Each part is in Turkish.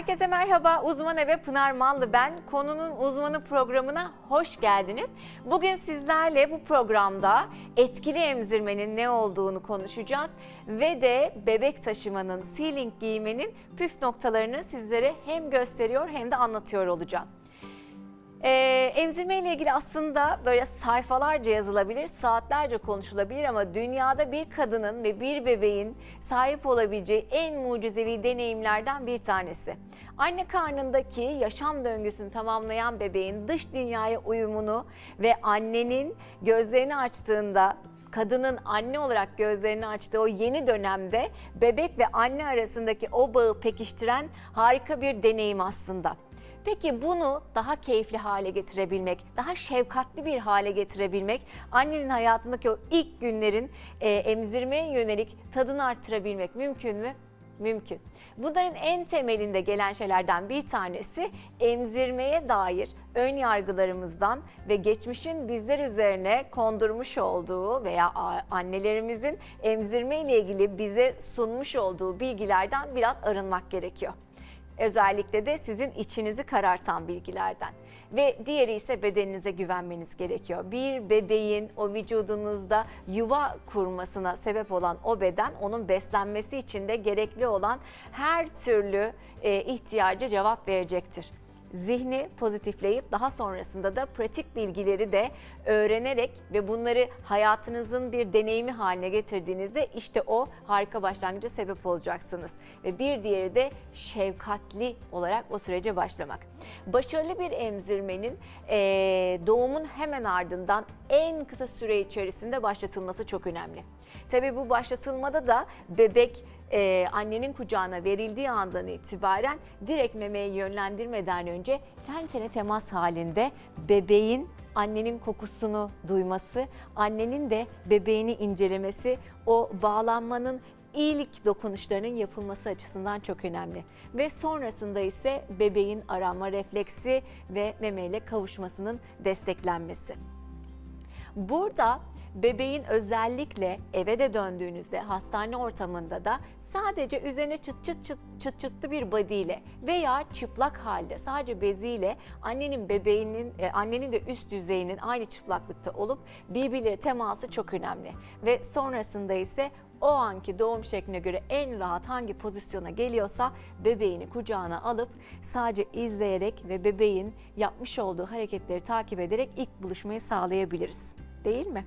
Herkese merhaba. Uzman Eve Pınar Mallı ben. Konunun uzmanı programına hoş geldiniz. Bugün sizlerle bu programda etkili emzirmenin ne olduğunu konuşacağız ve de bebek taşımanın, sealing giymenin püf noktalarını sizlere hem gösteriyor hem de anlatıyor olacağım. Ee, emzirme ile ilgili aslında böyle sayfalarca yazılabilir, saatlerce konuşulabilir ama dünyada bir kadının ve bir bebeğin sahip olabileceği en mucizevi deneyimlerden bir tanesi. Anne karnındaki yaşam döngüsünü tamamlayan bebeğin dış dünyaya uyumunu ve annenin gözlerini açtığında kadının anne olarak gözlerini açtığı o yeni dönemde bebek ve anne arasındaki o bağı pekiştiren harika bir deneyim aslında. Peki bunu daha keyifli hale getirebilmek, daha şefkatli bir hale getirebilmek, annenin hayatındaki o ilk günlerin e, emzirmeye yönelik tadını arttırabilmek mümkün mü? Mümkün. Bunların en temelinde gelen şeylerden bir tanesi emzirmeye dair ön yargılarımızdan ve geçmişin bizler üzerine kondurmuş olduğu veya annelerimizin emzirme ile ilgili bize sunmuş olduğu bilgilerden biraz arınmak gerekiyor. Özellikle de sizin içinizi karartan bilgilerden. Ve diğeri ise bedeninize güvenmeniz gerekiyor. Bir bebeğin o vücudunuzda yuva kurmasına sebep olan o beden onun beslenmesi için de gerekli olan her türlü e, ihtiyaca cevap verecektir zihni pozitifleyip daha sonrasında da pratik bilgileri de öğrenerek ve bunları hayatınızın bir deneyimi haline getirdiğinizde işte o harika başlangıca sebep olacaksınız. Ve bir diğeri de şefkatli olarak o sürece başlamak. Başarılı bir emzirmenin doğumun hemen ardından en kısa süre içerisinde başlatılması çok önemli. Tabii bu başlatılmada da bebek e, annenin kucağına verildiği andan itibaren direkt memeye yönlendirmeden önce ten tene temas halinde bebeğin annenin kokusunu duyması, annenin de bebeğini incelemesi, o bağlanmanın iyilik dokunuşlarının yapılması açısından çok önemli. Ve sonrasında ise bebeğin arama refleksi ve memeyle kavuşmasının desteklenmesi. Burada bebeğin özellikle eve de döndüğünüzde hastane ortamında da sadece üzerine çıt çıt çıt çıt çıtlı bir body ile veya çıplak halde sadece beziyle annenin bebeğinin e, annenin de üst düzeyinin aynı çıplaklıkta olup birbiriyle teması çok önemli. Ve sonrasında ise o anki doğum şekline göre en rahat hangi pozisyona geliyorsa bebeğini kucağına alıp sadece izleyerek ve bebeğin yapmış olduğu hareketleri takip ederek ilk buluşmayı sağlayabiliriz. Değil mi?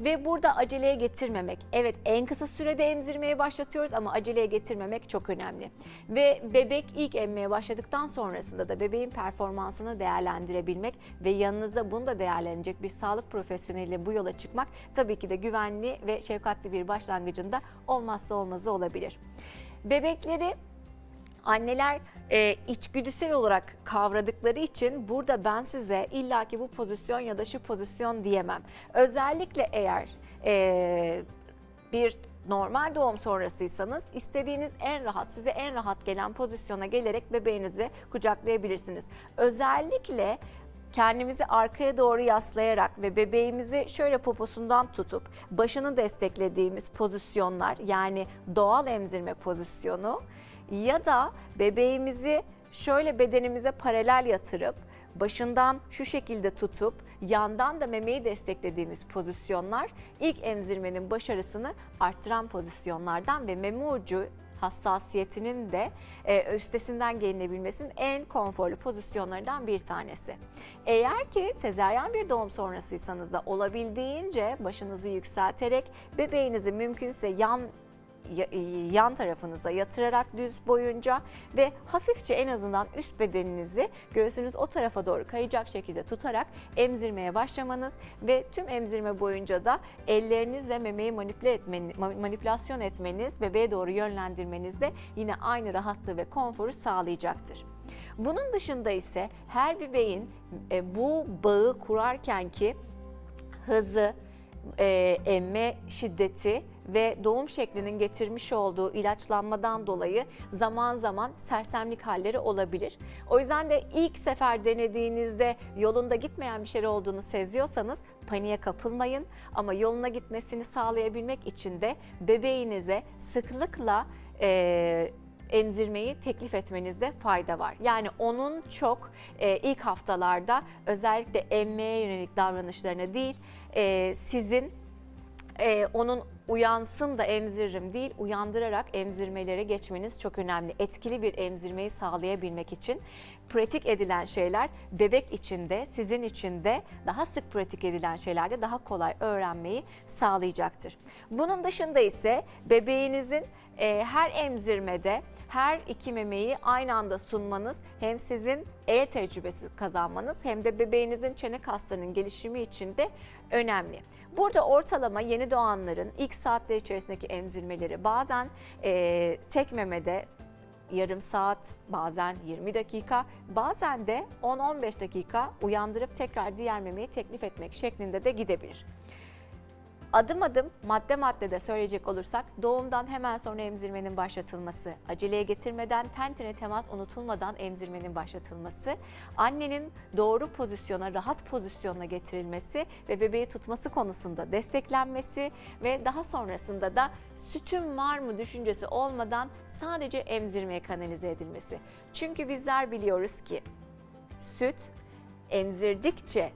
Ve burada aceleye getirmemek. Evet en kısa sürede emzirmeye başlatıyoruz ama aceleye getirmemek çok önemli. Ve bebek ilk emmeye başladıktan sonrasında da bebeğin performansını değerlendirebilmek ve yanınızda bunu da değerlenecek bir sağlık profesyoneliyle bu yola çıkmak tabii ki de güvenli ve şefkatli bir başlangıcında olmazsa olmazı olabilir. Bebekleri Anneler e, içgüdüsel olarak kavradıkları için burada ben size illaki bu pozisyon ya da şu pozisyon diyemem. Özellikle eğer e, bir normal doğum sonrasıysanız istediğiniz en rahat, size en rahat gelen pozisyona gelerek bebeğinizi kucaklayabilirsiniz. Özellikle kendimizi arkaya doğru yaslayarak ve bebeğimizi şöyle poposundan tutup başını desteklediğimiz pozisyonlar yani doğal emzirme pozisyonu ya da bebeğimizi şöyle bedenimize paralel yatırıp başından şu şekilde tutup yandan da memeyi desteklediğimiz pozisyonlar ilk emzirmenin başarısını arttıran pozisyonlardan ve meme ucu hassasiyetinin de e, üstesinden gelinebilmesinin en konforlu pozisyonlarından bir tanesi. Eğer ki sezaryen bir doğum sonrasıysanız da olabildiğince başınızı yükselterek bebeğinizi mümkünse yan ya- yan tarafınıza yatırarak düz boyunca ve hafifçe en azından üst bedeninizi göğsünüz o tarafa doğru kayacak şekilde tutarak emzirmeye başlamanız ve tüm emzirme boyunca da ellerinizle memeyi manipüle etmeniz, manipülasyon etmeniz, bebeğe doğru yönlendirmeniz de yine aynı rahatlığı ve konforu sağlayacaktır. Bunun dışında ise her bebeğin e, bu bağı kurarken ki hızı, e, emme şiddeti ve doğum şeklinin getirmiş olduğu ilaçlanmadan dolayı zaman zaman sersemlik halleri olabilir. O yüzden de ilk sefer denediğinizde yolunda gitmeyen bir şey olduğunu seziyorsanız paniğe kapılmayın. Ama yoluna gitmesini sağlayabilmek için de bebeğinize sıklıkla e, emzirmeyi teklif etmenizde fayda var. Yani onun çok e, ilk haftalarda özellikle emmeye yönelik davranışlarına değil e, sizin e, onun uyansın da emziririm değil, uyandırarak emzirmelere geçmeniz çok önemli. Etkili bir emzirmeyi sağlayabilmek için pratik edilen şeyler bebek için de sizin için de daha sık pratik edilen şeylerde daha kolay öğrenmeyi sağlayacaktır. Bunun dışında ise bebeğinizin e, her emzirmede her iki memeyi aynı anda sunmanız hem sizin el tecrübesi kazanmanız hem de bebeğinizin çene kaslarının gelişimi için de önemli. Burada ortalama yeni doğanların ilk saatler içerisindeki emzirmeleri bazen e, tek memede yarım saat, bazen 20 dakika, bazen de 10-15 dakika uyandırıp tekrar diğer memeyi teklif etmek şeklinde de gidebilir. Adım adım madde madde de söyleyecek olursak doğumdan hemen sonra emzirmenin başlatılması, aceleye getirmeden ten tene temas unutulmadan emzirmenin başlatılması, annenin doğru pozisyona, rahat pozisyona getirilmesi ve bebeği tutması konusunda desteklenmesi ve daha sonrasında da sütüm var mı düşüncesi olmadan sadece emzirmeye kanalize edilmesi. Çünkü bizler biliyoruz ki süt emzirdikçe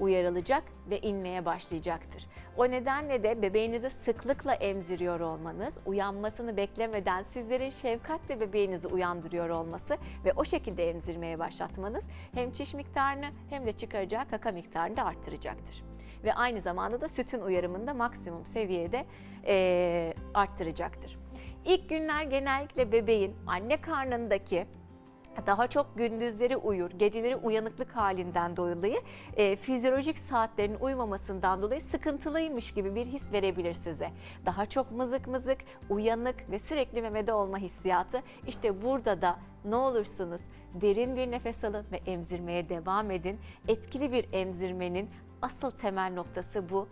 uyarılacak ve inmeye başlayacaktır. O nedenle de bebeğinizi sıklıkla emziriyor olmanız, uyanmasını beklemeden sizlerin şefkatle bebeğinizi uyandırıyor olması ve o şekilde emzirmeye başlatmanız hem çiş miktarını hem de çıkaracağı kaka miktarını da arttıracaktır. Ve aynı zamanda da sütün uyarımını da maksimum seviyede eee, arttıracaktır. İlk günler genellikle bebeğin anne karnındaki daha çok gündüzleri uyur, geceleri uyanıklık halinden dolayı e, fizyolojik saatlerinin uymamasından dolayı sıkıntılıymış gibi bir his verebilir size. Daha çok mızık mızık, uyanık ve sürekli memede olma hissiyatı. İşte burada da ne olursunuz derin bir nefes alın ve emzirmeye devam edin. Etkili bir emzirmenin asıl temel noktası bu.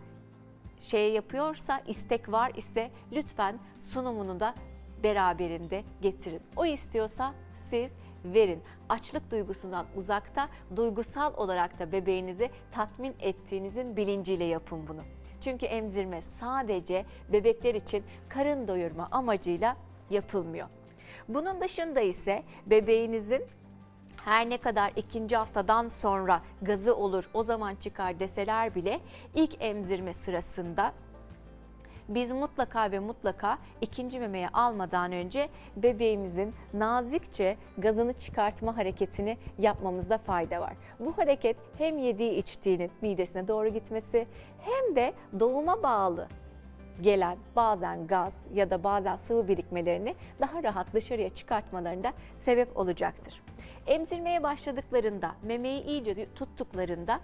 Şey yapıyorsa, istek var ise lütfen sunumunu da beraberinde getirin. O istiyorsa siz verin. Açlık duygusundan uzakta, duygusal olarak da bebeğinizi tatmin ettiğinizin bilinciyle yapın bunu. Çünkü emzirme sadece bebekler için karın doyurma amacıyla yapılmıyor. Bunun dışında ise bebeğinizin her ne kadar ikinci haftadan sonra gazı olur o zaman çıkar deseler bile ilk emzirme sırasında biz mutlaka ve mutlaka ikinci memeye almadan önce bebeğimizin nazikçe gazını çıkartma hareketini yapmamızda fayda var. Bu hareket hem yediği içtiğinin midesine doğru gitmesi hem de doğuma bağlı gelen bazen gaz ya da bazen sıvı birikmelerini daha rahat dışarıya çıkartmalarında sebep olacaktır. Emzirmeye başladıklarında, memeyi iyice tuttuklarında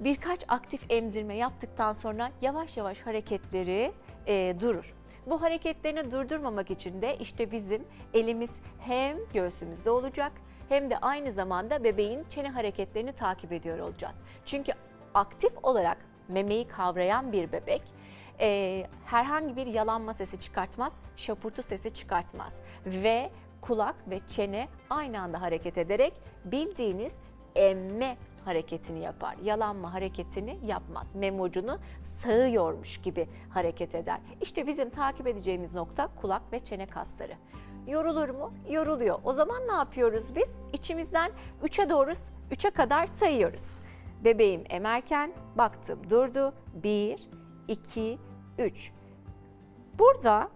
birkaç aktif emzirme yaptıktan sonra yavaş yavaş hareketleri e, durur. Bu hareketlerini durdurmamak için de işte bizim elimiz hem göğsümüzde olacak hem de aynı zamanda bebeğin çene hareketlerini takip ediyor olacağız. Çünkü aktif olarak memeyi kavrayan bir bebek e, herhangi bir yalanma sesi çıkartmaz, şapurtu sesi çıkartmaz ve kulak ve çene aynı anda hareket ederek bildiğiniz emme hareketini yapar. Yalanma hareketini yapmaz. Memucunu sağıyormuş gibi hareket eder. İşte bizim takip edeceğimiz nokta kulak ve çene kasları. Yorulur mu? Yoruluyor. O zaman ne yapıyoruz biz? İçimizden 3'e doğru 3'e kadar sayıyoruz. Bebeğim emerken baktım durdu. 1, 2, 3. Burada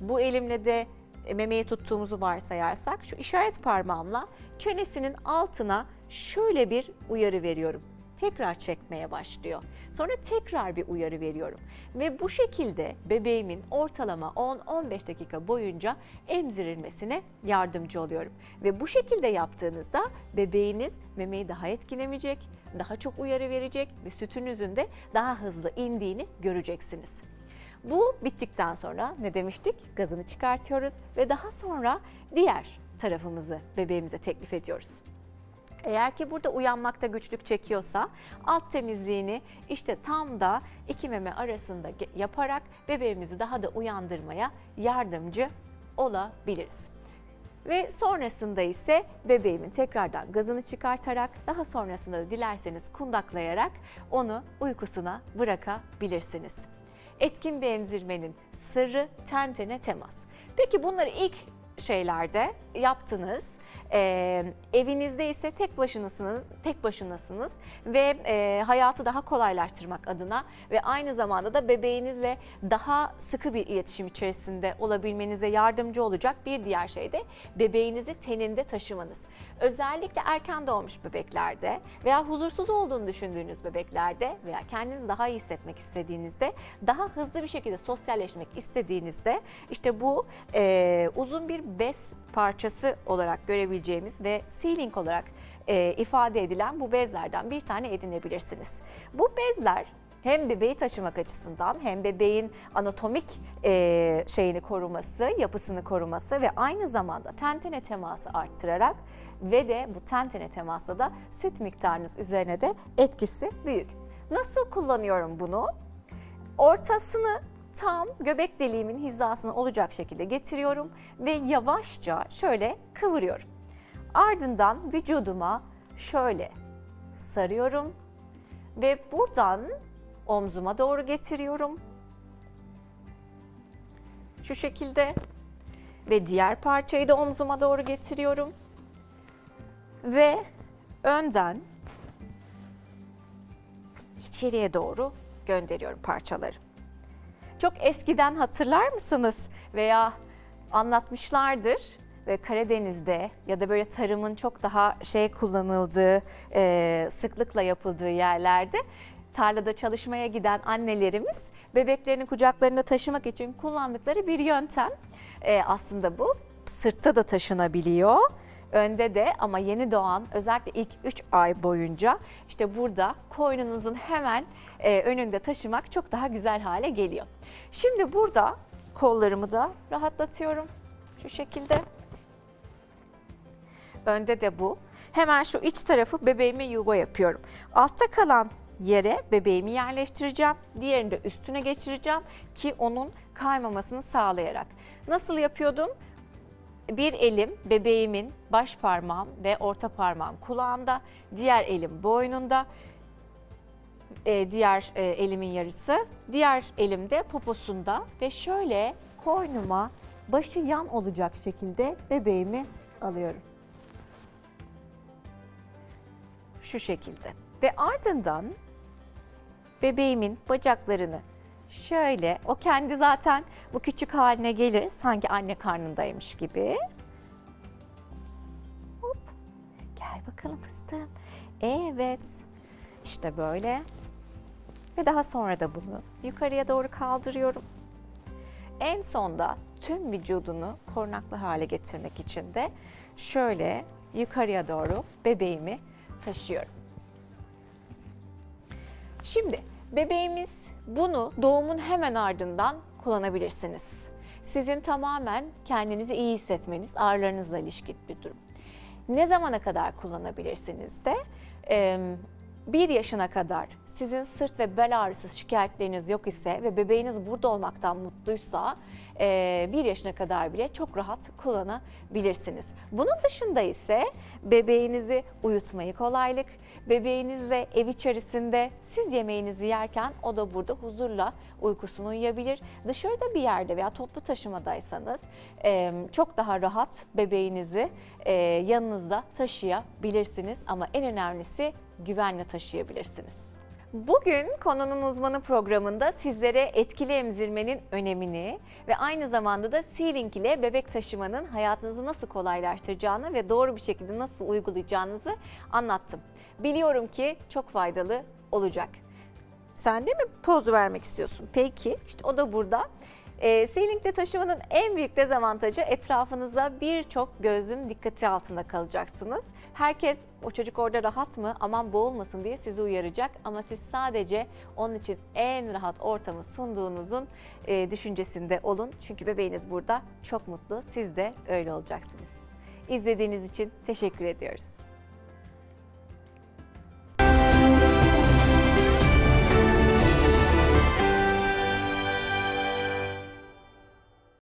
bu elimle de memeyi tuttuğumuzu varsayarsak şu işaret parmağımla çenesinin altına şöyle bir uyarı veriyorum. Tekrar çekmeye başlıyor. Sonra tekrar bir uyarı veriyorum. Ve bu şekilde bebeğimin ortalama 10-15 dakika boyunca emzirilmesine yardımcı oluyorum. Ve bu şekilde yaptığınızda bebeğiniz memeyi daha etkilemeyecek, daha çok uyarı verecek ve sütünüzün de daha hızlı indiğini göreceksiniz. Bu bittikten sonra ne demiştik? Gazını çıkartıyoruz ve daha sonra diğer tarafımızı bebeğimize teklif ediyoruz. Eğer ki burada uyanmakta güçlük çekiyorsa alt temizliğini işte tam da iki meme arasında yaparak bebeğimizi daha da uyandırmaya yardımcı olabiliriz. Ve sonrasında ise bebeğimin tekrardan gazını çıkartarak daha sonrasında da dilerseniz kundaklayarak onu uykusuna bırakabilirsiniz. Etkin bir emzirmenin sırrı ten tene temas. Peki bunları ilk şeylerde yaptınız. Ee, evinizde ise tek başınasınız, tek başınasınız ve e, hayatı daha kolaylaştırmak adına ve aynı zamanda da bebeğinizle daha sıkı bir iletişim içerisinde olabilmenize yardımcı olacak bir diğer şey de bebeğinizi teninde taşımanız. Özellikle erken doğmuş bebeklerde veya huzursuz olduğunu düşündüğünüz bebeklerde veya kendinizi daha iyi hissetmek istediğinizde daha hızlı bir şekilde sosyalleşmek istediğinizde işte bu e, uzun bir bez parçası olarak görebileceğimiz ve sealing olarak e, ifade edilen bu bezlerden bir tane edinebilirsiniz. Bu bezler hem bebeği taşımak açısından hem bebeğin anatomik e, şeyini koruması, yapısını koruması ve aynı zamanda ten tene teması arttırarak ve de bu ten tene temasla da süt miktarınız üzerine de etkisi büyük. Nasıl kullanıyorum bunu? Ortasını tam göbek deliğimin hizasına olacak şekilde getiriyorum ve yavaşça şöyle kıvırıyorum. Ardından vücuduma şöyle sarıyorum ve buradan omzuma doğru getiriyorum. Şu şekilde ve diğer parçayı da omzuma doğru getiriyorum. Ve önden içeriye doğru gönderiyorum parçaları. Çok eskiden hatırlar mısınız veya anlatmışlardır ve Karadeniz'de ya da böyle tarımın çok daha şey kullanıldığı, e, sıklıkla yapıldığı yerlerde tarlada çalışmaya giden annelerimiz bebeklerini kucaklarında taşımak için kullandıkları bir yöntem. E, aslında bu sırtta da taşınabiliyor. Önde de ama yeni doğan özellikle ilk 3 ay boyunca işte burada koynunuzun hemen e, önünde taşımak çok daha güzel hale geliyor. Şimdi burada kollarımı da rahatlatıyorum şu şekilde. Önde de bu. Hemen şu iç tarafı bebeğime yuva yapıyorum. Altta kalan yere bebeğimi yerleştireceğim. Diğerini de üstüne geçireceğim ki onun kaymamasını sağlayarak. Nasıl yapıyordum? Bir elim bebeğimin baş parmağım ve orta parmağım kulağında, diğer elim boynunda, e, diğer e, elimin yarısı, diğer elim de poposunda ve şöyle koynuma başı yan olacak şekilde bebeğimi alıyorum. Şu şekilde. Ve ardından bebeğimin bacaklarını şöyle, o kendi zaten bu küçük haline gelir sanki anne karnındaymış gibi. Hop. Gel bakalım fıstığım. Evet. İşte böyle. Ve daha sonra da bunu yukarıya doğru kaldırıyorum. En sonda tüm vücudunu korunaklı hale getirmek için de şöyle yukarıya doğru bebeğimi taşıyorum. Şimdi bebeğimiz bunu doğumun hemen ardından kullanabilirsiniz. Sizin tamamen kendinizi iyi hissetmeniz, ağrılarınızla ilişkili bir durum. Ne zamana kadar kullanabilirsiniz de? Ee, bir yaşına kadar sizin sırt ve bel ağrısı şikayetleriniz yok ise ve bebeğiniz burada olmaktan mutluysa e, bir yaşına kadar bile çok rahat kullanabilirsiniz. Bunun dışında ise bebeğinizi uyutmayı kolaylık, bebeğinizle ev içerisinde siz yemeğinizi yerken o da burada huzurla uykusunu uyuyabilir. Dışarıda bir yerde veya toplu taşımadaysanız e, çok daha rahat bebeğinizi e, yanınızda taşıyabilirsiniz ama en önemlisi güvenle taşıyabilirsiniz. Bugün konunun uzmanı programında sizlere etkili emzirmenin önemini ve aynı zamanda da Sealing ile bebek taşımanın hayatınızı nasıl kolaylaştıracağını ve doğru bir şekilde nasıl uygulayacağınızı anlattım. Biliyorum ki çok faydalı olacak. Sen de mi poz vermek istiyorsun? Peki işte o da burada. E, Sealing'de taşımanın en büyük dezavantajı etrafınızda birçok gözün dikkati altında kalacaksınız. Herkes o çocuk orada rahat mı aman boğulmasın diye sizi uyaracak ama siz sadece onun için en rahat ortamı sunduğunuzun e, düşüncesinde olun. Çünkü bebeğiniz burada çok mutlu siz de öyle olacaksınız. İzlediğiniz için teşekkür ediyoruz.